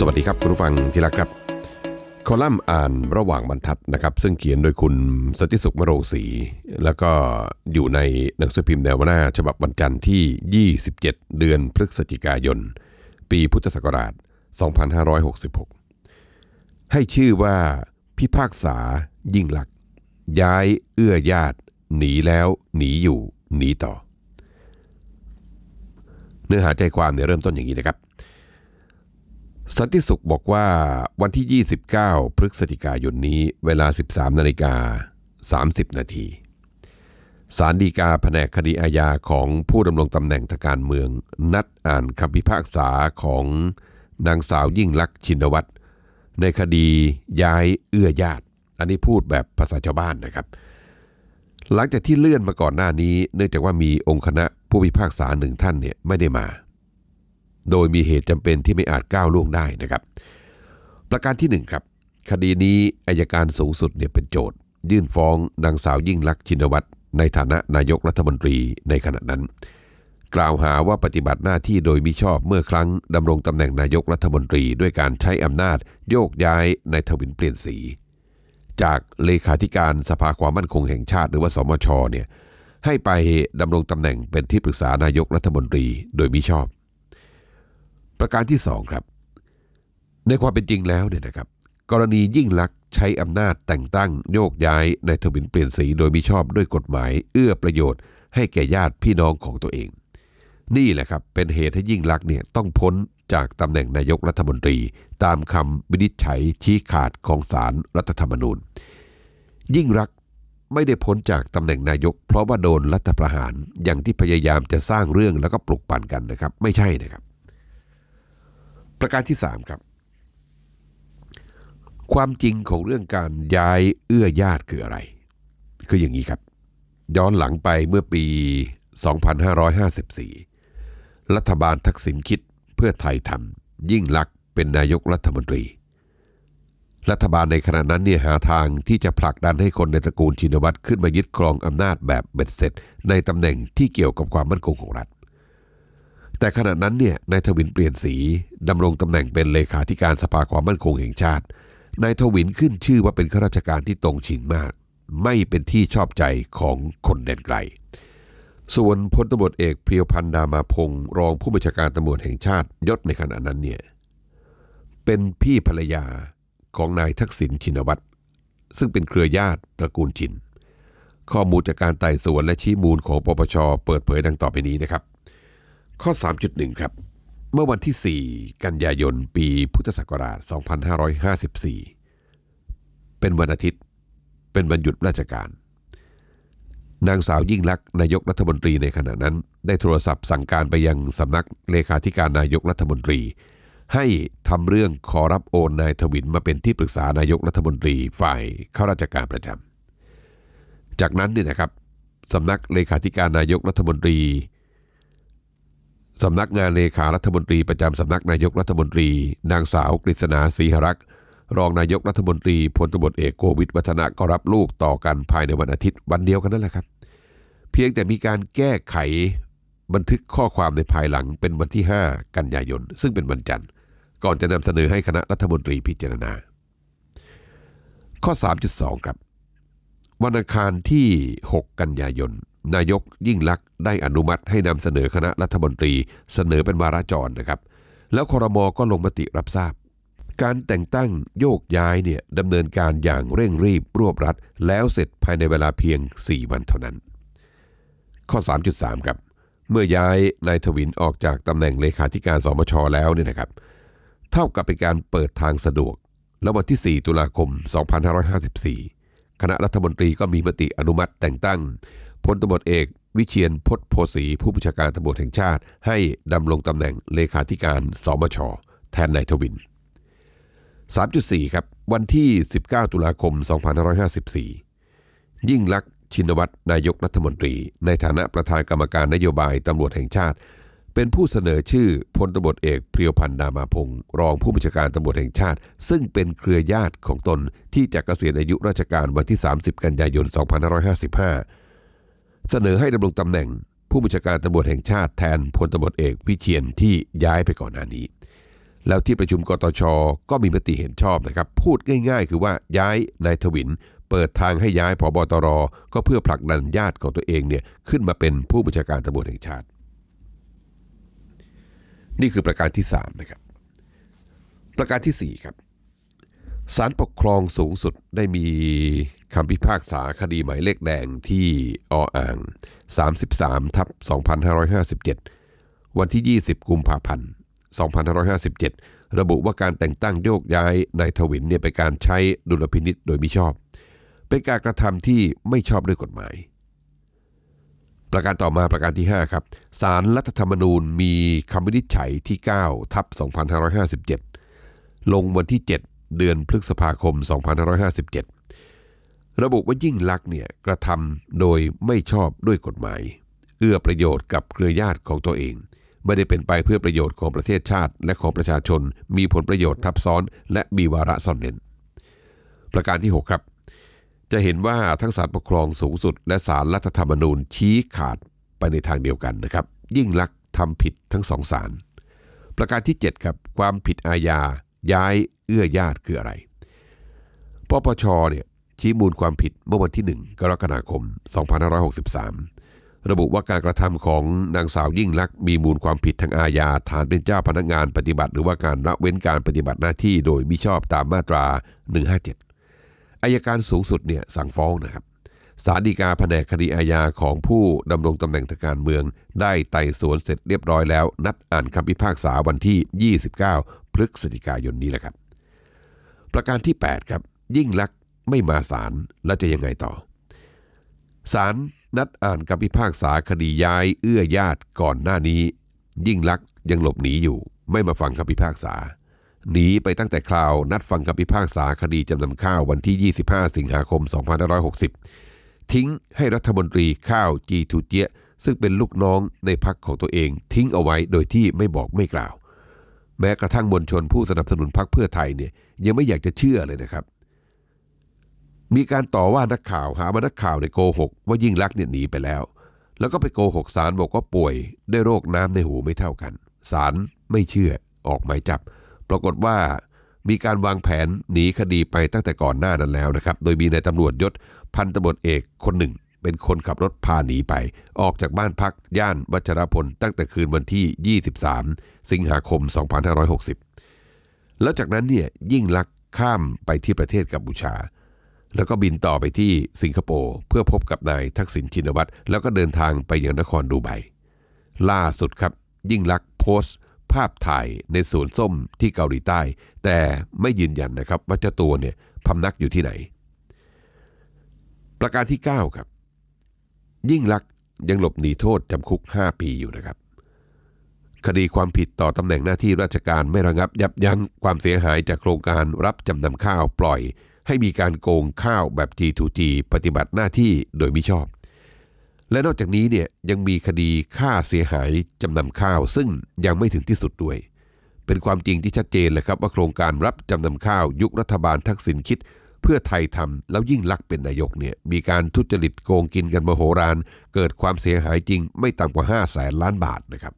สวัสดีครับคุณผู้ฟังที่รักครับ คอลัมน์อ่านระหว่างบรรทัดนะครับ ซึ่งเขียนโดยคุณสติสุขมโรงศรีแล้วก็อยู่ในหนังสือพิมพ์แนวหน้า ฉบับวันจันทร์ที่ 27 เดือนพฤศจิกายน ปีพุทธศักราช 2566 ให้ชื่อว่าพิพากษายิ่งหลัก ย้ายเอื้อญาติ หนีแล้วหนีอยู่ หนีต่อ เนื้อหาใจความเนี่ยเริ่มต้นอย่างนี้นะครับ สันติสุขบอกว่าวันที่ 29 พฤศจิกายนนี้เวลา 13นาฬิกา30 นาทีศาลฎีกาแผนกคดีอาญาของผู้ดำรงตำแหน่งทางการเมือง นัดอ่านคำพิพากษาของนางสาวยิ่งลักษณ์ชินวัตรในคดีย้ายเอื้อญาติ อันนี้พูดแบบภาษาชาวบ้านนะครับ หลังจากที่เลื่อนมาก่อนหน้านี้ เนื่องจากว่ามีองค์คณะผู้พิพากษาหนึ่งท่านเนี่ยไม่ได้มา โดยมีเหตุจำเป็นที่ไม่อาจก้าวล่วงได้นะครับ ประการที่หนึ่งครับคดีนี้อายการสูงสุดเนี่ยเป็นโจทย์ ยื่นฟ้องนางสาวยิ่งลักษณ์ชินวัตรในฐานะนายกรัฐมนตรีในขณะนั้น กล่าวหาว่าปฏิบัติหน้าที่โดยมิชอบเมื่อครั้งดำรงตำแหน่งนายกรัฐมนตรี ด้วยการใช้อำนาจโยกย้ายนายทวินเปลี่ยนสี จากเลขาธิการสภาความมั่นคงแห่งชาติหรือว่าสมชเนี่ยให้ไปดำรงตำแหน่งเป็นที่ปรึกษานายกรัฐมนตรีโดยมิชอบ ประการที่สองครับ ในความเป็นจริงแล้วเนี่ยนะครับ กรณียิ่งลักษณ์ใช้อำนาจแต่งตั้งโยกย้ายในายทวินเปลี่ยนสีโดยมิชอบด้วยกฎหมาย เอื้อประโยชน์ให้แก่ญาติพี่น้องของตัวเอง นี่แหละครับเป็นเหตุให้ยิ่งลักษณ์เนี่ยต้องพ้นจากตำแหน่งนายกรัฐมนตรี ตามคำวินิจฉัยชี้ขาดของศาลรรัฐธรรมนูญ ยิ่งรักษ์ไม่ได้พ้นจากตำแหน่งนายก เพราะว่าโดนรัฐประหารอย่างที่พยายามจะสร้างเรื่องแล้วก็ปลุกปั่นกันนะครับ ไม่ใช่นะครับ ประการที่ 3 ครับ ความจริงของเรื่องการย้ายเอื้อญาติคืออะไร คืออย่างนี้ครับ ย้อนหลังไปเมื่อปี 2554 รัฐบาลทักษิณคิดเพื่อไทยทำยิ่งลักษณ์เป็นนายกรัฐมนตรี รัฐบาลในขณะนั้นเนี่ยหาทางที่จะผลักดันให้คนในตระกูลชินวัตรขึ้นมายึดครองอำนาจแบบเบ็ดเสร็จ ในตำแหน่งที่เกี่ยวกับความมั่นคงของรัฐ แต่ขณะนั้นเนี่ยนายทวินเปลี่ยนสีดำรงตำแหน่งเป็นเลขาธิการสภาความมั่นคงแห่งชาตินายทวินขึ้นชื่อว่าเป็นข้าราชการที่ตรงฉินมาก ไม่เป็นที่ชอบใจของคนแดนไกล ส่วนพลตำรวจเอกเพียวพันดามาพงศ์รองผู้บัญชาการตำรวจแห่งชาติยศในขณะนั้นเนี่ยเป็นพี่ภรรยาของนายทักษิณชินวัตรซึ่งเป็นเครือญาติตระกูลชิน ข้อมูลจากการไต่สวนและชี้มูลของปปชเปิดเผยดังต่อไปนี้นะครับ ข้อ 3.1 ครับ เมื่อวันที่ 4 กันยายน ปีพุทธศักราช 2554 เป็นวันอาทิตย์ เป็นวันหยุดราชการ นางสาวยิ่งลักษณ์นายกรัฐมนตรีในขณะนั้น ได้โทรศัพท์สั่งการไปยังสำนักเลขาธิการนายกรัฐมนตรี ให้ทำเรื่องขอรับโอนนายทวินมาเป็นที่ปรึกษานายกรัฐมนตรีฝ่ายข้าราชการประจำจากนั้นเนี่ยนะครับสำนักเลขาธิการนายกรัฐมนตรี สำนักงานเลขารัฐมนตรีประจำสำนักนายกรัฐมนตรี นางสาวกฤษณาศรีหรักษ์รองนายกรัฐมนตรีพลตบเอกโกวิทวัฒนะก็รับลูกต่อกันภายในวันอาทิตย์วันเดียวกันนั่นแหละครับ เพียงแต่มีการแก้ไขบันทึกข้อความในภายหลังเป็นวันที่ 5 กันยายน ซึ่งเป็นวันจันทร์ ก่อนจะนำเสนอให้คณะรัฐมนตรีพิจารณา ข้อ 3.2 ครับ วันอังคารที่ 6 กันยายน นายกยิ่งลักษณ์ได้อนุมัติให้นำเสนอคณะรัฐมนตรีเสนอเป็นวาระจรนะครับ แล้วคอรมอก็ลงมติรับทราบ การแต่งตั้งโยกย้ายเนี่ยดำเนินการอย่างเร่งรีบรวบรัด แล้วเสร็จภายในเวลาเพียง 4 วันเท่านั้น ข้อ 3.3 ครับ เมื่อย้ายนายทวินออกจากตำแหน่งเลขาธิการสมชแล้วเนี่ยนะครับ เท่ากับเป็นการเปิดทางสะดวก แล้ววันที่ 4 ตุลาคม 2554 คณะรัฐมนตรีก็มีมติอนุมัติแต่งตั้ง พลตำรวจเอกวิเชียนพจน์โพสีผู้บัญชาการตำรวจแห่งชาติ ให้ดำรงตำแหน่งเลขาธิการสมช แทนนายทวิน 3.4 ครับ วันที่ 19 ตุลาคม 2554 ยิ่งลักษณ์ชินวัตรนายกรัฐมนตรี ในฐานะประธานกรรมการนโยบายตำรวจแห่งชาติ เป็นผู้เสนอชื่อพลตำรวจเอกเพียวพันธ์ดามาพงศ์รองผู้บัญชาการตำรวจแห่งชาติ ซึ่งเป็นเครือญาติของตนที่จะเกษียณอายุราชการวันที่ 30 กันยายน 2555 เสนอให้ดำรงตำแหน่ง ผู้บัญชาการตำรวจแห่งชาติแทนพลตำรวจเอกวิเชียนที่ย้ายไปก่อนหน้านี้ แล้วที่ประชุมกตชก็มีมติเห็นชอบนะครับ พูดง่าย ๆ คือว่าย้ายนายทวิน เปิดทางให้ย้ายผบตรก็เพื่อผลักดันญาติของตัวเองเนี่ยขึ้นมาเป็นผู้บัญชาการตำรวจแห่งชาติ นี่คือประการที่3นะครับประการทีสี่4ครับ ศาลปกครองสูงสุดได้มีคำพิพากษาคดีหมายเลขแดงที่ออ่าง 33ทับ2557 วันที่ 20 กุมภาพันธ์ 2557 ระบุว่าการแต่งตั้งโยกย้ายนายทวินเนี่ยเป็นการใช้ดุลพินิษโดยมิชอบ เป็นการกระทำที่ไม่ชอบด้วยกฎหมาย ประการต่อมาประการที่ 5 ครับสารรัฐธรรมนูญมีคำวินิจฉัยที่ 9 ทับ2557 ลงวันที่ 7 เดือนพฤษภาคม 2557 ระบุว่ายิ่งลักษณ์เนี่ยกระทำโดยไม่ชอบด้วยกฎหมาย เอื้อประโยชน์กับเครือญาติของตัวเอง ไม่ได้เป็นไปเพื่อประโยชน์ของประเทศชาติ และของประชาชน มีผลประโยชน์ทับซ้อน และมีวาระซ่อนเร้นประการที่ 6 ครับ จะเห็นว่าทั้งศาลปกครองสูงสุด และศาลรัฐธรรมนูญชี้ขาดไปในทางเดียวกันนะครับ ยิ่งลักษณ์ทำผิดทั้งสองศาลประการที่ 7 ครับ ความผิดอาญา ย้ายเอื้อญาติคืออะไร ปปชเนี่ยชี้มูลความผิดเมื่อวันที่ 1 กรกฎาคม 2563 ระบุว่าการกระทำของนางสาวยิ่งลักษณ์มีมูลความผิดทางอาญาฐานเป็นเจ้าพนักงานปฏิบัติ หรือว่าการละเว้นการปฏิบัติหน้าที่โดยมิชอบตามมาตรา 157 อายการสูงสุดเนี่ยสั่งฟ้องนะครับศาลฎีกาแผนกคดีอาญาของผู้ดำรงตำแหน่งทางการเมือง ได้ไต่สวนเสร็จเรียบร้อยแล้ว นัดอ่านคำพิพากษาวันที่ 29 พฤศจิกายนนี้แหละครับ ประการที่ 8 ครับ ยิ่งลักษณ์ไม่มาศาลแล้วจะยังไงต่อศาลนัดอ่านคำพิพากษาคดีย้ายเอื้อญาติก่อนหน้านี้ ยิ่งลักษณ์ยังหลบหนีอยู่ ไม่มาฟังคำพิพากษาหนีไปตั้งแต่คราวนัดฟังคำพิพากษาคดีจำนำข้าววันที่ 25 สิงหาคม 2560 ทิ้งให้รัฐมนตรีข้าวจีทูเจียซึ่งเป็นลูกน้องในพักของตัวเองทิ้งเอาไว้โดยที่ไม่บอกไม่กล่าว แม้กระทั่งมวลชนผู้สนับสนุนพรรคเพื่อไทยเนี่ยยังไม่อยากจะเชื่อเลยนะครับ มีการต่อว่านักข่าวหาว่านักข่าวในยโกหก ว่ายิ่งลักษณ์เนี่ยหนีไปแล้ว แล้วก็ไปโกหกสารบอกว่าป่วยด้วยโรคน้ำในหูไม่เท่ากันสารไม่เชื่อออกหมายจับ ปรากฏว่ามีการวางแผนหนีคดีไปตั้งแต่ก่อนหน้านั้นแล้วนะครับ โดยมีนายตำรวจยศพันตำรวจเอกคนหนึ่ง เป็นคนขับรถพาหนีไป ออกจากบ้านพักย่านวัชรพลตั้งแต่คืนวันที่ 23 สิงหาคม 2560 แล้วจากนั้นเนี่ยยิ่งลักษ์ข้ามไปที่ประเทศกัมพูชา แล้วก็บินต่อไปที่สิงคโปร์เพื่อพบกับนายทักษิณชินวัตรแล้วก็เดินทางไปยังนครดูไบล่าสุดครับ ยิ่งลักษ์โพสต์ ภาพถ่ายในสวนส้มที่เกาหลีใต้ แต่ไม่ยืนยันนะครับว่าเจ้าตัวเนี่ยพำนักอยู่ที่ไหน ประการที่ 9 ครับ ยิ่งลักษณ์ยังหลบหนีโทษจำคุก 5 ปีอยู่นะครับ คดีความผิดต่อตำแหน่งหน้าที่ราชการไม่ระงับยับยั้งความเสียหายจากโครงการรับจำนำข้าวปล่อย ให้มีการโกงข้าวแบบ G2G ปฏิบัติหน้าที่โดยมิชอบ และนอกจากนี้เนี่ยยังมีคดีค่าเสียหายจำนำข้าว ซึ่งยังไม่ถึงที่สุดด้วย เป็นความจริงที่ชัดเจนเลยครับว่าโครงการรับจำนำข้าว ยุครัฐบาลทักษิณคิด เพื่อไทยทำแล้วยิ่งลักษ์เป็นนายกเนี่ยมีการทุจริตโกงกินกันมโหฬารเกิดความเสียหายจริงไม่ต่ำกว่า5แสนล้านบาทนะครับ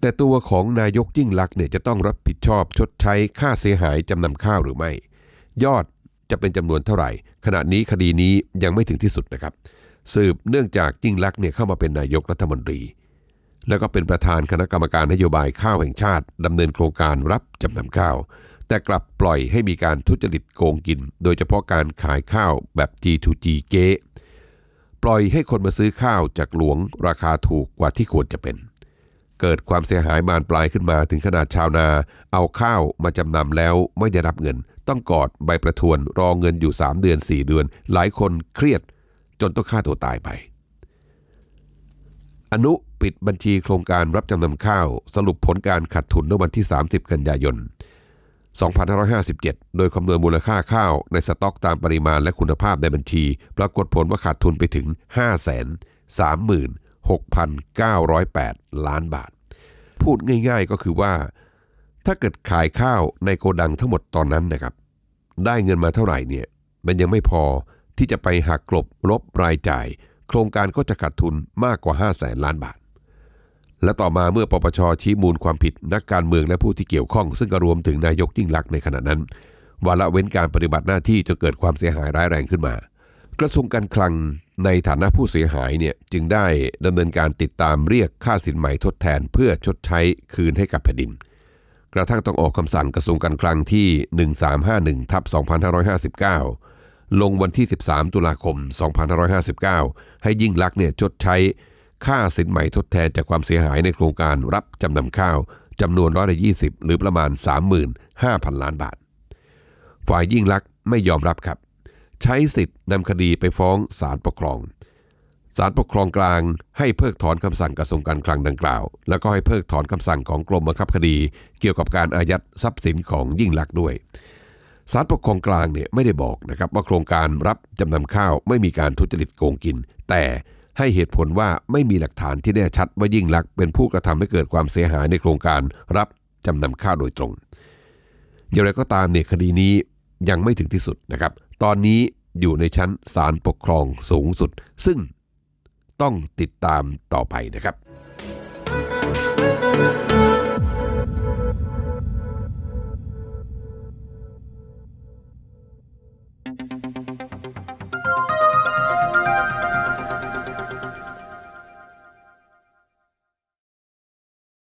แต่ตัวของนายกยิ่งลักษ์เนี่ยจะต้องรับผิดชอบชดใช้ค่าเสียหายจำนำข้าวหรือไม่ ยอดจะเป็นจำนวนเท่าไหร่ ขณะนี้คดีนี้ยังไม่ถึงที่สุดนะครับ สืบเนื่องจากยิ่งลักษณ์เนี่ยเข้ามาเป็นนายกรัฐมนตรี แล้วก็เป็นประธานคณะกรรมการนโยบายข้าวแห่งชาติดำเนินโครงการรับจำนำข้าว แต่กลับปล่อยให้มีการทุจริตโกงกิน โดยเฉพาะการขายข้าวแบบ G2G เก๊ปล่อยให้คนมาซื้อข้าวจากหลวงราคาถูกกว่าที่ควรจะเป็น เกิดความเสียหายมานปลายขึ้นมาถึงขนาดชาวนา เอาข้าวมาจำนำแล้วไม่ได้รับเงิน ต้องกอดใบประทวนรอเงินอยู่ 3 เดือน 4 เดือน หลายคนเครียด จนต้องฆ่าตัวตายไป อนุปิดบัญชีโครงการรับจำนำข้าว สรุปผลการขาดทุนในวันที่ 30 กันยายน 2557 โดยคำนวณมูลค่าข้าวในสต็อกตามปริมาณและคุณภาพในบัญชี ปรากฏผลว่าขาดทุนไปถึง 536,908 ล้านบาท พูดง่ายๆก็คือว่า ถ้าเกิดขายข้าวในโกดังทั้งหมดตอนนั้นนะครับ ได้เงินมาเท่าไหร่เนี่ย มันยังไม่พอที่จะไปหักกลบลบรายจ่าย โครงการก็จะขาดทุนมากกว่า 5 0 0แสนล้านบาท และต่อมาเมื่อปปชชี้มูลความผิดนักการเมืองและผู้ที่เกี่ยวข้อง ซึ่งก็รวมถึงนายกยิ่งลักษณ์ในขณะนั้นว่าละเว้นการปฏิบัติหน้าที่จนเกิดความเสียหายร้ายแรงขึ้นมา กระทรวงการคลังในฐานะผู้เสียหายเนี่ยจึงได้ดำเนินการติดตามเรียกค่าสินใหม่ทดแทนเพื่อชดใช้คืนให้กับแผ่นดิน กระทั่งต้องออกคำสั่งกระทรวงการคลังที่ 1351ทับ2559 ลงวันที่ 13 ตุลาคม 2559 ให้ยิ่งลักษณ์เนี่ยชดใช้ ค่าสินใหม่ทดแทนจากความเสียหายในโครงการรับจำนำข้าวจำนวนร้อยละ20หรือประมาณ 35,000 ล้านบาท ฝ่ายยิ่งลักษณ์ไม่ยอมรับครับ ใช้สิทธิ์นำคดีไปฟ้องศาลปกครองศาลปกครองกลางให้เพิกถอนคำสั่งกระทรวงการคลังดังกล่าว แล้วก็ให้เพิกถอนคำสั่งของกรมบังคับคดี เกี่ยวกับการอายัดทรัพย์สินของยิ่งลักษณ์ด้วยศาลปกครองกลางเนี่ยไม่ได้บอกนะครับว่าโครงการรับจำนำข้าวไม่มีการทุจริตโกงกิน แต่ ให้เหตุผลว่าไม่มีหลักฐานที่แน่ชัดว่ายิ่งลักษณ์เป็นผู้กระทำให้เกิดความเสียหายในโครงการรับจำนำข้าวโดยตรง อย่างไรก็ตามเนี่ยคดีนี้ยังไม่ถึงที่สุดนะครับ ตอนนี้อยู่ในชั้นศาลปกครองสูงสุด ซึ่งต้องติดตามต่อไปนะครับ